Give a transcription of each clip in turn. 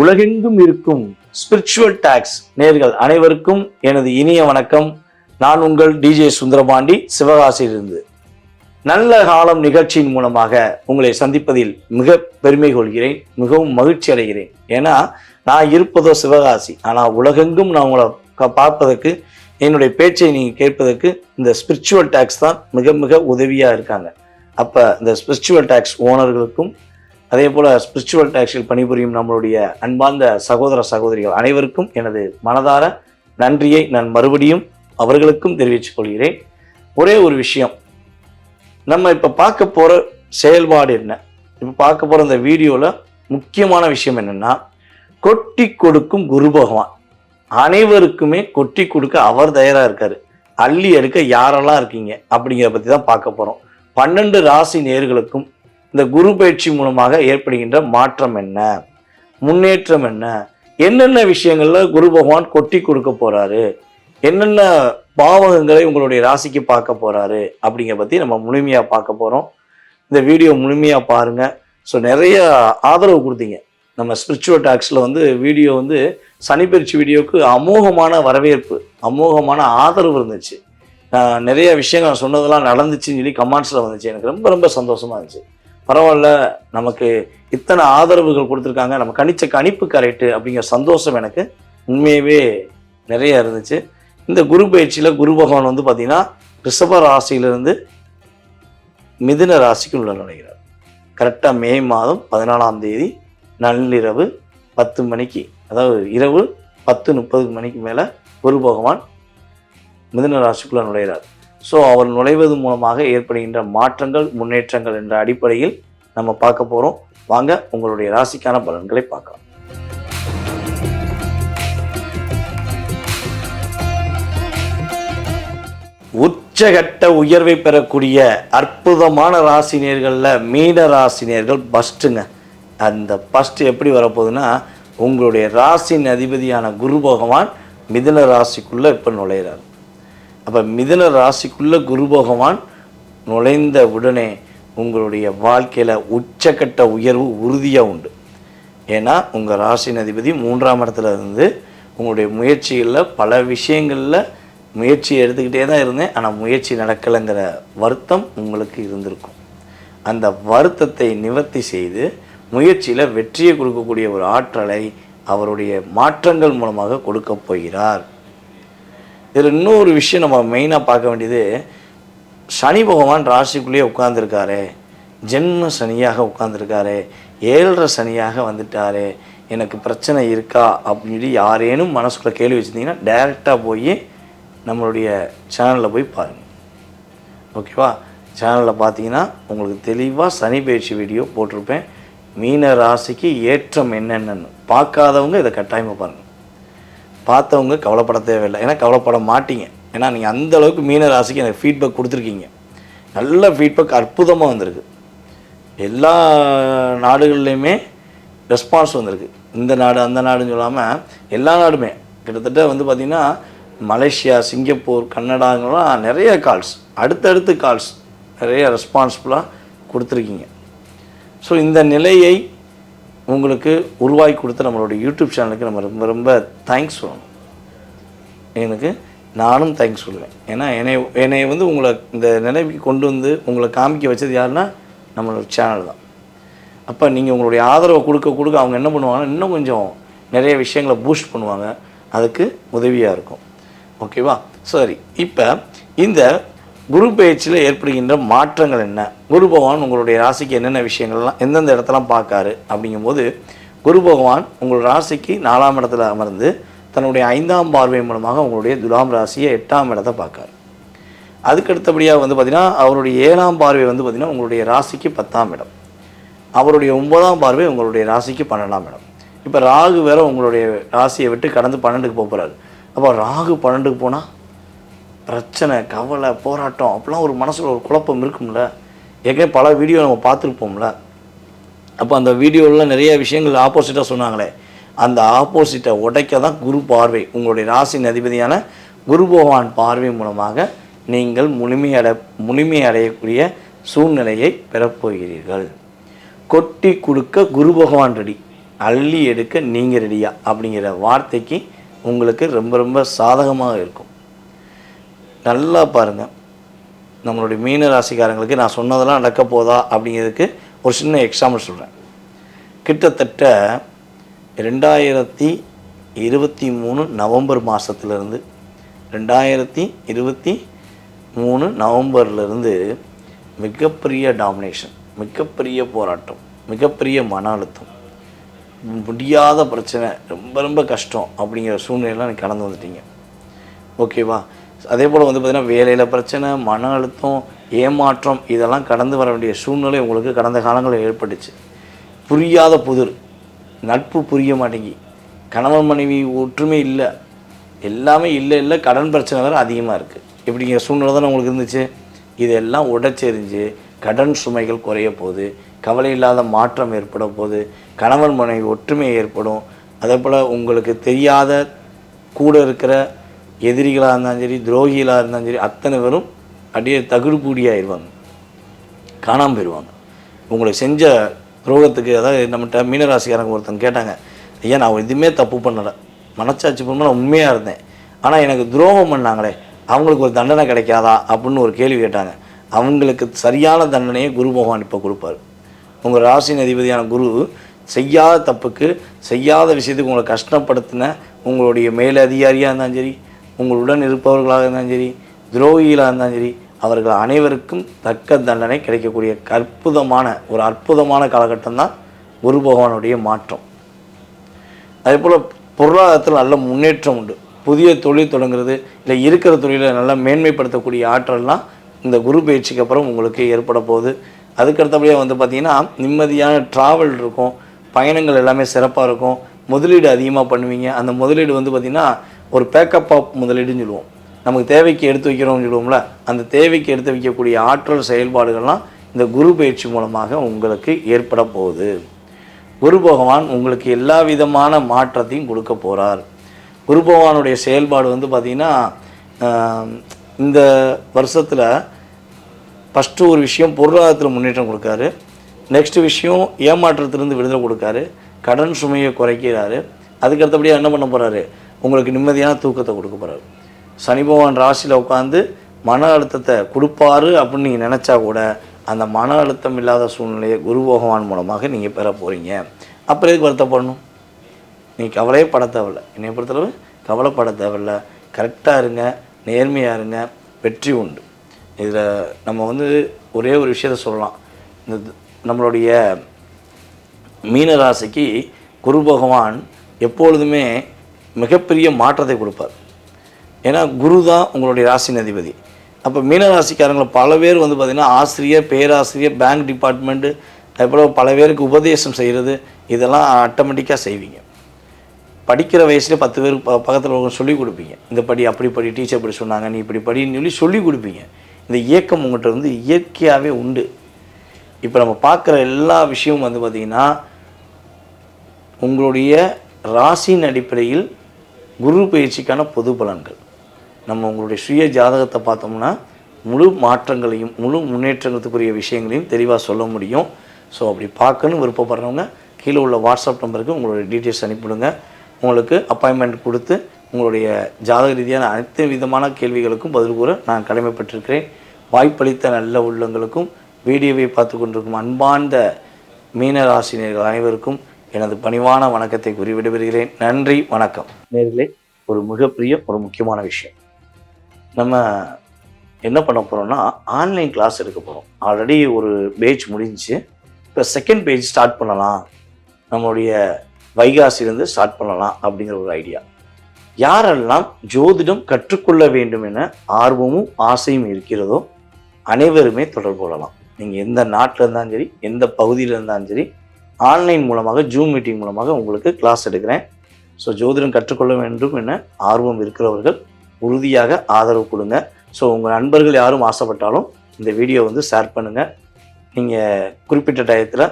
உலகெங்கும் இருக்கும் spiritual tax நேர்கள் அனைவருக்கும் எனது இனிய வணக்கம். நான் உங்கள் டிஜே சுந்தரபாண்டி சிவகாசியிலிருந்து. நல்ல காலம் நிகழ்ச்சியின் மூலமாக உங்களை சந்திப்பதில் மிக பெருமை கொள்கிறேன் மிகவும் மகிழ்ச்சி அடைகிறேன். ஏன்னா நான் இருப்பதோ சிவகாசி ஆனால் உலகெங்கும் நான் உங்களை பார்ப்பதற்கு என்னுடைய பேச்சை நீங்கள் கேட்பதற்கு இந்த ஸ்பிரிச்சுவல் டாக்ஸ் தான் மிக மிக உதவியாக இருக்காங்க. அப்போ இந்த ஸ்பிரிச்சுவல் டாக்ஸ் ஓனர்களுக்கும் அதே போல் ஸ்பிரிச்சுவல் டாக்ஸில் பணிபுரியும் நம்மளுடைய அன்பார்ந்த சகோதர சகோதரிகள் அனைவருக்கும் எனது மனதார நன்றியை நான் மறுபடியும் அவர்களுக்கும் தெரிவித்துக் கொள்கிறேன். ஒரே ஒரு விஷயம். நம்ம இப்போ பார்க்க போகிற செயல்பாடு என்ன? இப்போ பார்க்க போகிற இந்த வீடியோவில் முக்கியமான விஷயம் என்னென்னா கொட்டி கொடுக்கும் குரு பகவான். அனைவருக்குமே கொட்டி கொடுக்க அவர் தயாராக இருக்கார். அள்ளி எடுக்க யாரெல்லாம் இருக்கீங்க அப்படிங்கிறத பற்றி தான் பார்க்க போகிறோம் பன்னெண்டு ராசி நேர்களுக்கும் இந்த குரு பயிற்சி மூலமாக ஏற்படுகின்ற மாற்றம் என்ன? முன்னேற்றம் என்ன? என்னென்ன விஷயங்களில் குரு பகவான் கொட்டி கொடுக்க போகிறாரு என்னென்ன பாவகங்களை உங்களுடைய ராசிக்கு பார்க்க போகிறாரு அப்படிங்கிற பற்றி நம்ம முழுமையாக பார்க்க போகிறோம் இந்த வீடியோ முழுமையாக பாருங்கள் ஸோ நிறைய ஆதரவு கொடுத்தீங்க. நம்ம ஸ்பிரிச்சுவல் டாக்ஸில் வந்து வீடியோ வந்து சனிப்பயிற்சி வீடியோவுக்கு அமோகமான வரவேற்பு அமோகமான ஆதரவு இருந்துச்சு. நான் நிறைய விஷயங்கள் நான் சொன்னதெல்லாம் நடந்துச்சுன்னு சொல்லி கமெண்ட்ஸில் வந்துச்சு. எனக்கு ரொம்ப ரொம்ப சந்தோஷமாக இருந்துச்சு. பரவாயில்ல நமக்கு இத்தனை ஆதரவுகள் கொடுத்துருக்காங்க. நம்ம கணிச்ச கணிப்பு கரெக்டு அப்படிங்கிற சந்தோஷம் எனக்கு. உண்மையாகவே நிறைய இருந்துச்சு. இந்த குரு பயிற்சியில் குரு பகவான் வந்து பார்த்தீங்கன்னா ரிஷப ராசியிலிருந்து மிதுன ராசிக்கு உள்ள நுழைகிறார். கரெக்டாக மே மாதம் பதினாலாம் தேதி நள்ளிரவு பத்து மணிக்கு அதாவது இரவு பத்து முப்பது மணிக்கு மேலே குரு பகவான் மிதுன ராசிக்குள்ளே நுழைகிறார். ஸோ அவர் நுழைவது மூலமாக ஏற்படுகின்ற மாற்றங்கள் முன்னேற்றங்கள் என்ற அடிப்படையில் நம்ம பார்க்க போகிறோம் வாங்க உங்களுடைய ராசிக்கான பலன்களை பார்க்கலாம். உச்சகட்ட உயர்வை பெறக்கூடிய அற்புதமான ராசினியர்களில் மீன ராசினியர்கள் பஸ்ட்டுங்க அந்த பஸ்ட் எப்படி வரப்போகுதுன்னா உங்களுடைய ராசின் அதிபதியான குரு பகவான் மிதுன ராசிக்குள்ளே இப்போ நுழையிறார். அப்போ மிதுன ராசிக்குள்ளே குரு பகவான் நுழைந்த உடனே உங்களுடைய வாழ்க்கையில் உச்சக்கட்ட உயர்வு உறுதியாக உண்டு. ஏன்னா உங்கள் ராசியின் அதிபதி மூன்றாம் இடத்துல இருந்து உங்களுடைய முயற்சிகளில் பல விஷயங்களில் முயற்சி எடுத்துக்கிட்டே தான் இருந்தேன். ஆனால் முயற்சி நடக்கலைங்கிற வருத்தம் உங்களுக்கு இருந்திருக்கும். அந்த வருத்தத்தை நிவர்த்தி செய்து முயற்சியில் வெற்றியை கொடுக்கக்கூடிய ஒரு ஆற்றலை அவருடைய மாற்றங்கள் மூலமாக கொடுக்கப் போகிறார். இதில் இன்னொரு விஷயம் நம்ம மெயினாக பார்க்க வேண்டியது சனி பகவான் ராசிக்குள்ளேயே உட்காந்துருக்காரு ஜென்ம சனியாக உட்கார்ந்துருக்காரு. ஏழரை சனியாக வந்துட்டாரு. எனக்கு பிரச்சனை இருக்கா? அப்படின்னு சொல்லி யாரேனும் மனசுக்குள்ளே கேள்வி வச்சுருந்தீங்கன்னா டைரெக்டாக போய் நம்மளுடைய சேனலில் போய் பாருங்கள் ஓகேவா சேனலில் பார்த்தீங்கன்னா உங்களுக்கு தெளிவாக சனி பயிற்சி வீடியோ போட்டிருப்பேன். மீன ராசிக்கு ஏற்றம் என்னென்னு பார்க்காதவங்க இதை கட்டாயமாக பாருங்கள் பார்த்தவங்க கவலைப்பட தேவையில்லை. ஏன்னா கவலைப்பட மாட்டீங்க. ஏன்னா நீங்கள் அந்த அளவுக்கு மீன ராசிக்கு எனக்கு ஃபீட்பேக் கொடுத்துருக்கீங்க. நல்ல ஃபீட்பேக் அற்புதமாக வந்திருக்கு. எல்லா நாடுகள்லையுமே ரெஸ்பான்ஸ் வந்திருக்கு. இந்த நாடு அந்த நாடுன்னு சொல்லாமல் எல்லா நாடுமே. கிட்டத்தட்ட வந்து பார்த்திங்கன்னா மலேசியா சிங்கப்பூர் கன்னடாங்கெல்லாம் நிறைய கால்ஸ் அடுத்தடுத்து கால்ஸ் நிறைய ரெஸ்பான்ஸ்ஃபுல்லாக கொடுத்துருக்கீங்க. ஸோ இந்த நிலையை உங்களுக்கு உருவாக்கி கொடுத்த நம்மளுடைய யூடியூப் சேனலுக்கு நம்ம ரொம்ப ரொம்ப தேங்க்ஸ் சொல்லணும். எனக்கு நானும் தேங்க்ஸ் சொல்லுவேன். ஏன்னா என்னை என்னை வந்து உங்களை இந்த நிலைமைக்கு கொண்டு வந்து உங்களை காமிக்க வச்சது யாருன்னா நம்மளோட சேனல் தான். அப்போ நீங்கள் உங்களுடைய ஆதரவை கொடுக்க கொடுக்க அவங்க என்ன பண்ணுவாங்கன்னா இன்னும் கொஞ்சம் நிறைய விஷயங்களை பூஸ்ட் பண்ணுவாங்க. அதுக்கு உதவியாக இருக்கும். ஓகேவா சரி இப்போ இந்த குரு பயிற்சியில் ஏற்படுகின்ற மாற்றங்கள் என்ன? குரு பகவான் உங்களுடைய ராசிக்கு என்னென்ன விஷயங்கள்லாம் எந்தெந்த இடத்தெல்லாம் பார்க்காரு அப்படிங்கும்போது குரு பகவான் உங்கள் ராசிக்கு நாலாம் இடத்துல அமர்ந்து தன்னுடைய ஐந்தாம் பார்வை மூலமாக உங்களுடைய துலாம் ராசியை எட்டாம் இடத்தை பார்க்காரு. அதுக்கு அடுத்தபடியாக வந்து பார்த்திங்கன்னா அவருடைய ஏழாம் பார்வை வந்து பார்த்திங்கன்னா உங்களுடைய ராசிக்கு பத்தாம் இடம். அவருடைய ஒன்பதாம் பார்வை உங்களுடைய ராசிக்கு பன்னெண்டாம் இடம். இப்போ ராகு வேற உங்களுடைய ராசியை விட்டு கடந்து பன்னெண்டுக்கு போக போகிறாரு அப்போ ராகு பன்னெண்டுக்கு போனால் பிரச்சனை கவலை போராட்டம் அப்படிலாம் ஒரு மனசில் ஒரு குழப்பம் இருக்கும்ல. ஏற்கனவே பல வீடியோ நம்ம பார்த்துருப்போம்ல. அப்போ அந்த வீடியோவில் நிறைய விஷயங்கள் ஆப்போசிட்டாக சொன்னாங்களே. அந்த ஆப்போசிட்டை உடைக்க தான் குரு பார்வை. உங்களுடைய ராசியின் அதிபதியான குரு பகவான் பார்வை மூலமாக நீங்கள் முழுமையடை முழுமையடையக்கூடிய சூழ்நிலையை பெறப்போகிறீர்கள். கொட்டி கொடுக்க குரு பகவான் ரெடி அள்ளி எடுக்க நீங்கள் ரெடியா அப்படிங்கிற வார்த்தைக்கு உங்களுக்கு ரொம்ப ரொம்ப சாதகமாக இருக்கும். நல்லா பாருங்கள் நம்மளுடைய மீன ராசிக்காரங்களுக்கு நான் சொன்னதெல்லாம் நடக்க போதா அப்படிங்கிறதுக்கு ஒரு சின்ன எக்ஸாம்பிள் சொல்கிறேன் கிட்டத்தட்ட ரெண்டாயிரத்தி இருபத்தி மூணு நவம்பர் மாதத்துலேருந்து ரெண்டாயிரத்தி இருபத்தி மூணு நவம்பர்லேருந்து மிகப்பெரிய டாமினேஷன் மிகப்பெரிய போராட்டம் மிகப்பெரிய மன அழுத்தம் முடியாத பிரச்சனை ரொம்ப ரொம்ப கஷ்டம் அப்படிங்கிற சூழ்நிலையெல்லாம் நீ கடந்து வந்துட்டீங்க. ஓகேவா அதே போல் வந்து பார்த்திங்கன்னா வேலையில் பிரச்சனை மன அழுத்தம் ஏமாற்றம் இதெல்லாம் கடந்து வர வேண்டிய சூழ்நிலை உங்களுக்கு கடந்த காலங்களில் ஏற்பட்டுச்சு. புரியாத புதிர். நட்பு புரிய மாட்டேங்கி. கணவன் மனைவி ஒற்றுமை இல்லை. எல்லாமே இல்லை இல்லை கடன் பிரச்சனை வேறு அதிகமாக இருக்குது இப்படிங்கிற சூழ்நிலை தானே உங்களுக்கு இருந்துச்சு. இதெல்லாம் உடச்செறிஞ்சு கடன் சுமைகள் குறைய போகுது. கவலை இல்லாத மாற்றம் ஏற்பட போகுது. கணவன் மனைவி ஒற்றுமை ஏற்படும். அதே போல் உங்களுக்கு தெரியாத கூட இருக்கிற எதிரிகளாக இருந்தாலும் சரி துரோகிகளாக இருந்தாலும் சரி அத்தனை பேரும் அப்படியே தகுடு கூடியாயிருவாங்க காணாமல் போயிடுவாங்க உங்களை செஞ்ச துரோகத்துக்கு அதாவது நம்மகிட்ட மீனராசிக்காரங்க ஒருத்தன் கேட்டாங்க ஐயா நான் எதுவுமே தப்பு பண்ணலை. மனச்சாட்சி பண்ண நான் உண்மையாக இருந்தேன். ஆனால் எனக்கு துரோகம் பண்ணாங்களே அவங்களுக்கு ஒரு தண்டனை கிடைக்காதா? அப்படின்னு ஒரு கேள்வி கேட்டாங்க. அவங்களுக்கு சரியான தண்டனையை குரு பகவான் இப்போ கொடுப்பாரு. உங்கள் ராசியின் அதிபதியான குரு செய்யாத தப்புக்கு செய்யாத விஷயத்துக்கு உங்களை கஷ்டப்படுத்தின உங்களுடைய மேலதிகாரியாக இருந்தாலும் சரி உங்களுடன் இருப்பவர்களாக இருந்தாலும் சரி துரோகிகளாக இருந்தாலும் சரி அவர்கள் அனைவருக்கும் தக்க தண்டனை கிடைக்கக்கூடிய அற்புதமான ஒரு அற்புதமான காலகட்டம் தான் குரு பகவானுடைய மாற்றம். அதே போல் பொருளாதாரத்தில் நல்ல முன்னேற்றம் உண்டு. புதிய தொழில் தொடங்குறது இல்லை இருக்கிற தொழிலை நல்லா மேன்மைப்படுத்தக்கூடிய ஆற்றல்லாம் இந்த குரு பயிற்சிக்கு அப்புறம் உங்களுக்கு ஏற்பட போகுது. அதுக்கடுத்தபடியாக வந்து பார்த்திங்கன்னா நிம்மதியான ட்ராவல் இருக்கும் பயணங்கள் எல்லாமே சிறப்பாக இருக்கும் முதலீடு அதிகமாக பண்ணுவீங்க. அந்த முதலீடு வந்து பார்த்திங்கன்னா ஒரு பேக்கப் ஆப் முதலீடுன்னு சொல்லுவோம். நமக்கு தேவைக்கு எடுத்து வைக்கிறோம்னு சொல்லுவோம்ல அந்த தேவைக்கு எடுத்து வைக்கக்கூடிய ஆற்றல் செயல்பாடுகள்லாம் இந்த குரு பயிற்சி மூலமாக உங்களுக்கு ஏற்பட போகுது. குரு பகவான் உங்களுக்கு எல்லா விதமான மாற்றத்தையும் கொடுக்க போகிறார் குரு பகவானுடைய செயல்பாடு வந்து பார்த்திங்கன்னா இந்த வருஷத்தில் ஃபஸ்ட்டு ஒரு விஷயம் பொருளாதாரத்தில் முன்னேற்றம் கொடுக்காரு. நெக்ஸ்ட் விஷயம் ஏமாற்றத்திலிருந்து விடுதலை கொடுக்காரு. கடன் சுமையை குறைக்கிறாரு. அதுக்கடுத்தபடியாக என்ன பண்ண போகிறாரு உங்களுக்கு நிம்மதியான தூக்கத்தை கொடுக்க போகிறாரு சனி பகவான் ராசியில் உட்காந்து மன அழுத்தத்தை கொடுப்பாரு அப்படின்னு நீங்கள் நினச்சா கூட அந்த மன அழுத்தம் இல்லாத சூழ்நிலையை குரு பகவான் மூலமாக நீங்கள் பெற போகிறீங்க அப்புறம் எதுக்கு வருத்தப்படணும்? நீங்கள் கவலையே பட தேவையில்ல. என்னை பொறுத்தளவு கவலைப்பட தேவையில்ல. கரெக்டாக இருங்க நேர்மையாக இருங்க வெற்றி உண்டு. இதில் நம்ம வந்து ஒரே ஒரு விஷயத்த சொல்லலாம். இந்த நம்மளுடைய மீனராசிக்கு குரு பகவான் எப்பொழுதுமே மிகப்பெரிய மாற்றத்தை கொடுப்பார். ஏன்னா குரு தான் உங்களுடைய ராசியின் அதிபதி அப்போ மீனராசிக்காரங்களை பல பேர் வந்து பார்த்திங்கன்னா ஆசிரியர் பேராசிரியர் பேங்க் டிபார்ட்மெண்ட்டு அதுபோல் பல பேருக்கு உபதேசம் செய்கிறது இதெல்லாம் ஆட்டோமேட்டிக்காக செய்வீங்க. படிக்கிற வயசுலேயே பத்து பேர் ப பக்கத்தில் சொல்லி கொடுப்பீங்க. இந்த படி அப்படி படி டீச்சர் இப்படி சொன்னாங்க நீ இப்படி படின்னு சொல்லி சொல்லிக் கொடுப்பீங்க. இந்த இயக்கம் உங்கள்கிட்ட வந்து இயற்கையாகவே உண்டு. இப்போ நம்ம பார்க்குற எல்லா விஷயமும் வந்து பார்த்திங்கன்னா உங்களுடைய ராசியின் அடிப்படையில் குரு பயிற்சிக்கான பொது பலன்கள். நம்ம உங்களுடைய சுய ஜாதகத்தை பார்த்தோம்னா முழு மாற்றங்களையும் முழு முன்னேற்றத்துக்குரிய விஷயங்களையும் தெளிவாக சொல்ல முடியும். ஸோ அப்படி பார்க்கணும் விருப்பப்படுறவங்க கீழே உள்ள வாட்ஸ்அப் நம்பருக்கு உங்களுடைய டீட்டெயில்ஸ் அனுப்பிவிடுங்க. உங்களுக்கு அப்பாயின்மெண்ட் கொடுத்து உங்களுடைய ஜாதக ரீதியான அனைத்து விதமான கேள்விகளுக்கும் பதில் கூற நான் கடமைப்பட்டிருக்கிறேன். வாய்ப்பளித்த நல்ல உள்ளங்களுக்கும் வீடியோவை பார்த்து கொண்டிருக்கும் அன்பார்ந்த மீனராசினியர்கள் அனைவருக்கும் எனது பணிவான வணக்கத்தை கூறி நன்றி வணக்கம். நேர்களே ஒரு மிகப்பெரிய ஒரு முக்கியமான விஷயம். நம்ம என்ன பண்ண போகிறோம்னா ஆன்லைன் கிளாஸ் எடுக்க போகிறோம் ஆல்ரெடி ஒரு பேஜ் முடிஞ்சு இப்போ செகண்ட் பேஜ் ஸ்டார்ட் பண்ணலாம். நம்மளுடைய வைகாசிலேருந்து ஸ்டார்ட் பண்ணலாம் அப்படிங்கிற ஒரு ஐடியா யாரெல்லாம் ஜோதிடம் கற்றுக்கொள்ள வேண்டும் என ஆர்வமும் ஆசையும் இருக்கிறதோ அனைவருமே தொடர்பு கொள்ளலாம். நீங்கள் எந்த நாட்டில் இருந்தாலும் சரி எந்த பகுதியில் இருந்தாலும் சரி ஆன்லைன் மூலமாக ஜூம் மீட்டிங் மூலமாக உங்களுக்கு கிளாஸ் எடுக்கிறேன். ஸோ ஜோதிடம் கற்றுக்கொள்ள வேண்டும் என ஆர்வம் இருக்கிறவர்கள் உறுதியாக ஆதரவு கொடுங்க. ஸோ உங்கள் நண்பர்கள் யாரும் ஆசைப்பட்டாலும் இந்த வீடியோ வந்து ஷேர் பண்ணுங்கள் நீங்கள் குறிப்பிட்ட டயத்தில்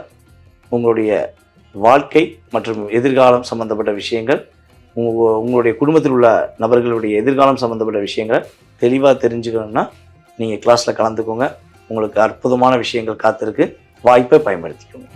உங்களுடைய வாழ்க்கை மற்றும் எதிர்காலம் சம்பந்தப்பட்ட விஷயங்கள் உங்க உங்களுடைய குடும்பத்தில் உள்ள நபர்களுடைய எதிர்காலம் சம்மந்தப்பட்ட விஷயங்களை தெளிவாக தெரிஞ்சுக்கணும்னா நீங்கள் கிளாஸில் கலந்துக்கோங்க. உங்களுக்கு அற்புதமான விஷயங்கள் காத்திருக்கு. வாய்ப்பை பயன்படுத்திக்கோங்க.